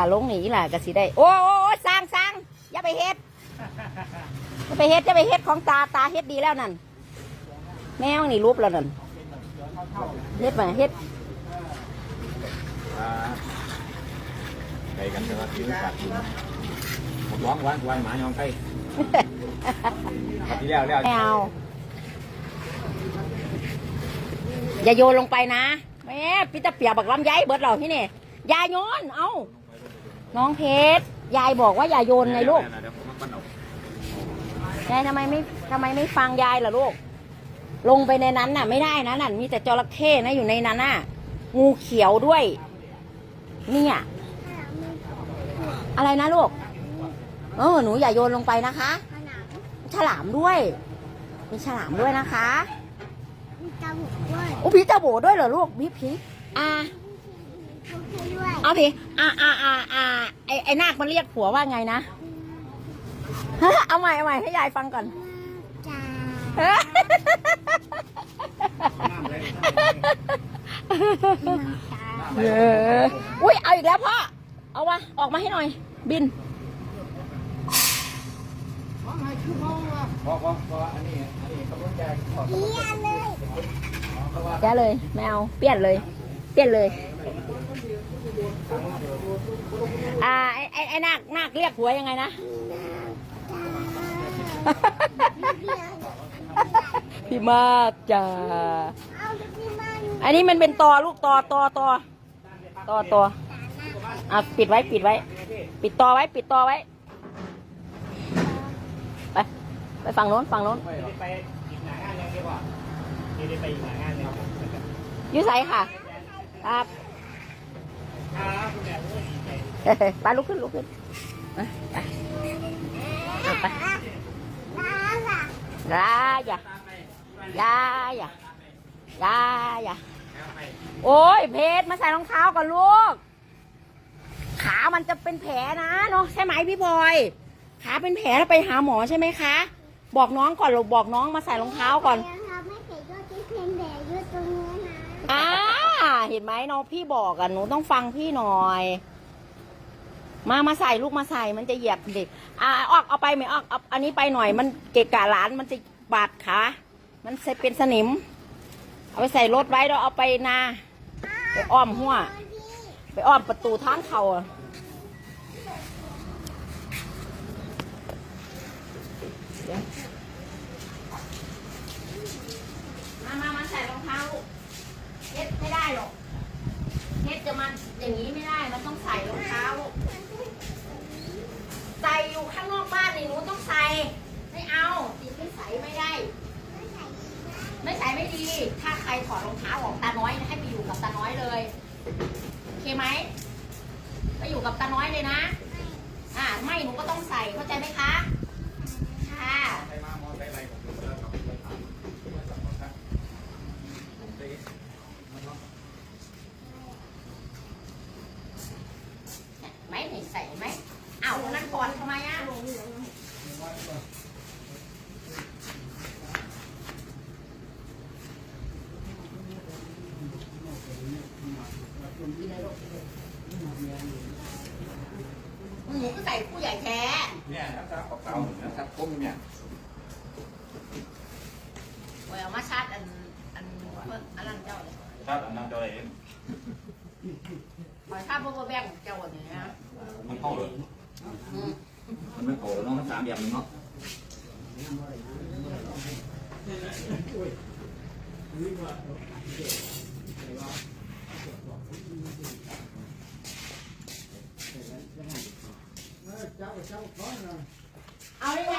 าลงนี่อีหล่าก็สิได้ โอ้โอ้โอ้สร้างสร้างอย่าไปเฮ็ดอย่าไปเฮ็ดอย่าไปเฮ็ดของตาตาเฮ็ดดีแล้วนั่นแมวนี่รูปแล้วนั่นเฮ็ดมาเฮ็ดอ่าไปกันแต่ว่าที่ปากกินผมร้องวันวันหมายองไก่ครับที่แล้วแล้วไม่เอาอย่าโยนลงไปนะแม่พี่ตะเปียกบักลำไยเบิดเราที่นี่อยาโยนเอา น้องเพชรยายบอกว่าอย่าโยนไงลูกเดี๋ยวผมมาปั้นเอายายทำไมไม่ทำไมไม่ฟังยายล่ะลูก ลงไปในนั้นน่ะ ไม่ได้นะนั่นมีแต่จระเข้นะอยู่ในนั้นน่ะ งูเขียวด้วย เนี่ย อะไรนะลูก เออหนูอย่าโยนลงไปนะคะผนังฉลามด้วย มีฉลามด้วยนะคะ มีกระหมูด้วยโอ้พี่ตาโบด้วยเหรอลูกพี่พีอ่าโอเคด้วย เอาพี่อ่าอ่าอ่าอ่าไอไอนาคมันเรียกผัวว่าไงนะ เอาใหม่เอาใหม่ให้ยายฟังก่อนจ้าเอออุ้ยเอาอีกแล้วพ่อ เอาวะออกมาให้หน่อย บินเพราะเพราะเพราะอันนี้อันนี้เขาต้องแจกขอเยี่ยเลยแกเลยไม่เอาเปลี่ยนเลย เปลี่ยนเลย อ่าไอ้ไอ้ไอ้นาคนาคเรียกผัวยังไงนะ พี่มากจ้าเอาที่มันอันนี้มันเป็นตอลูกตอตอตอตอตออะปิดไว้ปิดไว้ ปิดตอไว้ ปิดตอไว้ ไป ไปฝั่งโน้นฝั่งโน้นไปอีกหนางานหนึงดีกว่าที่ได้ไปอีกหนางานหนึงครับอยูไสค่ะ ครับ ไปลุกขึ้นลุกขึ้นไปไปเอาไปน้าล่ะยาอย่ายาอย่ายาอย่าโอ้ยเพชรมาใส่รองเท้าก่อนลูก ขามันจะเป็นแผลนะเนาะใช่ไหมพี่บอย ขาเป็นแผลแล้วไปหาหมอใช่ไหมคะ บอกน้องก่อนลูกบอกน้องมาใส่รองเท้าก่อนเดี๋ยวเราไม่เผ็ดก็ที่เพนแดดอยู่ตรงนี้นะอ่า เห็นไหมน้องพี่บอกอะหนูต้องฟังพี่หน่อย มามาใส่ลูกมาใส่มันจะเหยียบเด็กอ่าออกเอาไปไหมออกเอาอันนี้ไปหน่อยมันเกะกะหลานมันจะบาดขามันจะเป็นสนิม เอาไปใส่รถไว้แล้วเอาไปนาไปอ้อมหัวไปอ้อมประตูทางเขาอะมามามาใส่รองเท้า เฮ็ดไม่ได้หรอกเฮ็ดจะมันอย่างนี้ไม่ได้ มันต้องใส่รองเท้าลูกใส่อยู่ข้างนอกบ้านนี่หนูต้องใส่ ไม่เอาติดไม่ใส่ไม่ได้ ไม่ใส่ไม่ดี ถ้าใครถอดรองเท้าออกตาน้อยให้ไปอยู่กับตาน้อยเลยโอเคไหมไปอยู่กับตาน้อยเลยนะ อ่าไม่หนูก็ต้องใส่เข้าใจไหมคะ ค่ะ ใครมามอไซค์อะไรผมดูแล้วครับ ไหมนี่ใส่ไหมอ้าวนั่นก่อนทำไมอะหนูก็ใส่ผู้ใหญ่แท้ เนี่ยนะครับขอบเก่านะครับก้มเนี่ยเวลมาชาร์จอันอันอันนั้นเจ้าเลยครับอันนั้นจะอะไรขอชาร์จพวกแบงเจ้าอย่างเงี้ยมันเข้าเลยอืมมันไม่เข้าแล้วน้องทั้งสามแบบนึงเนาะ เอาได้ไง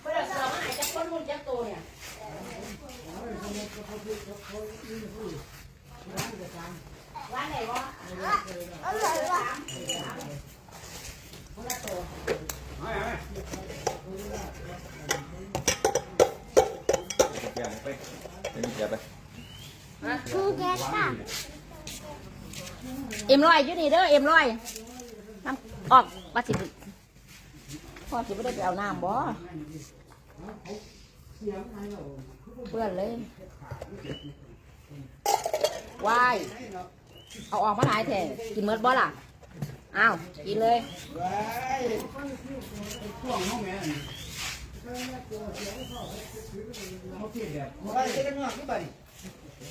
เพื่อเสือมาหายจากคนรุ่นจากตัวเนี่ยร้านไหนวะอ๋อยว่ะคนละตัวแกไปเป็นแกไปคือแก๊สค่ะเอ็มร้อยอยู่นี่เด้อเอ็มร้อยน้ำออกมาสิ พ่อสิไม่ได้ไปเอาน้ำบ่เพื่อนเลยวายเอาออกมาหลายแท่กินเมิดบ่ล่ะอ้าวกินเลยช่วงห้องแม่เขาเกลียดแบบบอกว่าจะเป็นงอกที่บ้าน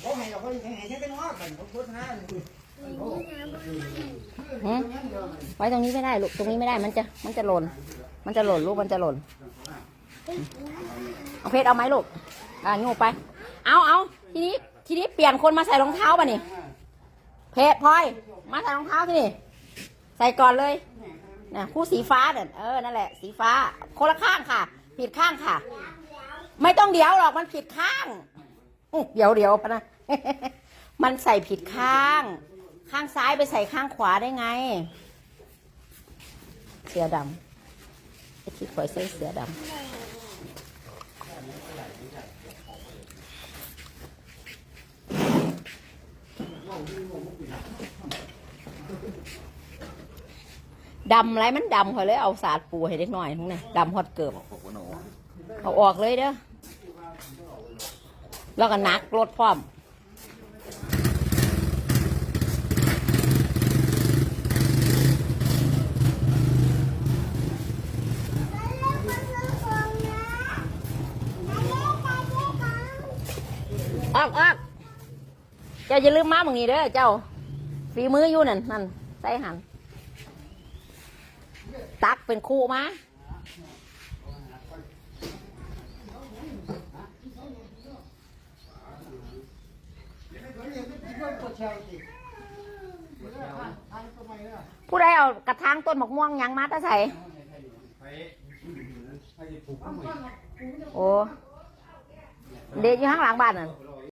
เขาให้เราเขาให้ให้เป็นงอกบ้านเขาพูดนะหืมไว้ตรงนี้ไม่ได้ลูกตรงนี้ไม่ได้มันจะมันจะหล่น มันจะหล่นลูกมันจะหล่นเอาเพชรเอาไหมลูก อ่างูไป เอาเอาทีนี้ ทีนี้เปลี่ยนคนมาใส่รองเท้าป่ะนี่ เพชรพลอย มาใส่รองเท้าที่นี่ ใส่ก่อนเลยนะคู่สีฟ้าเด่นเออ นั่นแหละ สีฟ้า คนละข้างค่ะ ผิดข้างค่ะ ไม่ต้องเดี๋ยวหรอก มันผิดข้าง เดี๋ยวเดี๋ยวปะนะ มันใส่ผิดข้าง ข้างซ้ายไปใส่ข้างขวาได้ไง เสือดำ ที่คอยใส่เสือดำดำไรมันดำคอยเลยเอาสาดปูให้เล็กหน่อยทั้งนั้นดำฮอดเกือบพวกวันโอ้เอาออกเลยเด้อแล้วก็นักรถพร้อม ออกออก เจ้าอย่าลืมมามึงนี้เด้อเจ้า ฝีมืออยู่นั่นนั่นใส่หัน ตักเป็นคู่มาผู้ใดเอากระถางต้นหมกม่วงยังมาตะใส่โอ้เด็กอยู่ข้างหลังบ้านน่ะ